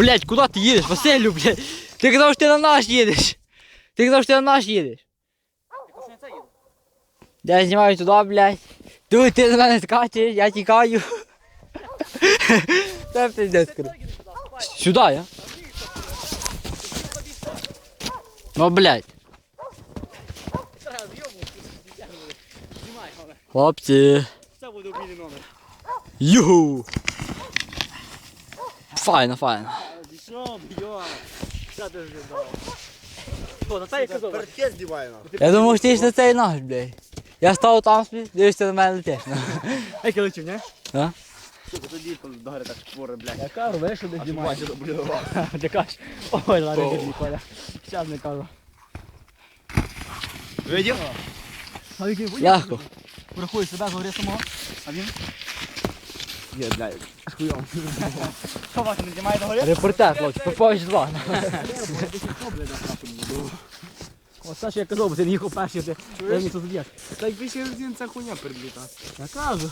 Блять, куди ти їдеш, Василю, блядь? Ти казав, що ти на наш їдеш. Ти казав, що ти на наш їдеш. Я знімаю туди, блядь. Тут ти на мене скачеш, я тікаю. Це пиздець, коротше. Сюди я. Ну, блядь. Хлопці. Це буде номер. Юху. Файно, файно. Що, ти? На я думав, що ти ж на цей наш, блядь. Я став там собі, дивишся на мене летиш. Ей, летів, не? А? Сука, тоді догори так шпори, блядь. Я кажу, знаєш, що не А ти бачиш, кажеш, ой, ладно, не Коля. Щас не кажу. Видів? Легко. Врахуй себе, говори самого. А він? Є, блядь. Хуйом. Що вас не знімає догорі? Репортер, хлопці, Попович 2. Оце що я казав, бо ти не їхав перший, ти мені тут зб'єш. Так більше це хуйня передліта. Я кажу.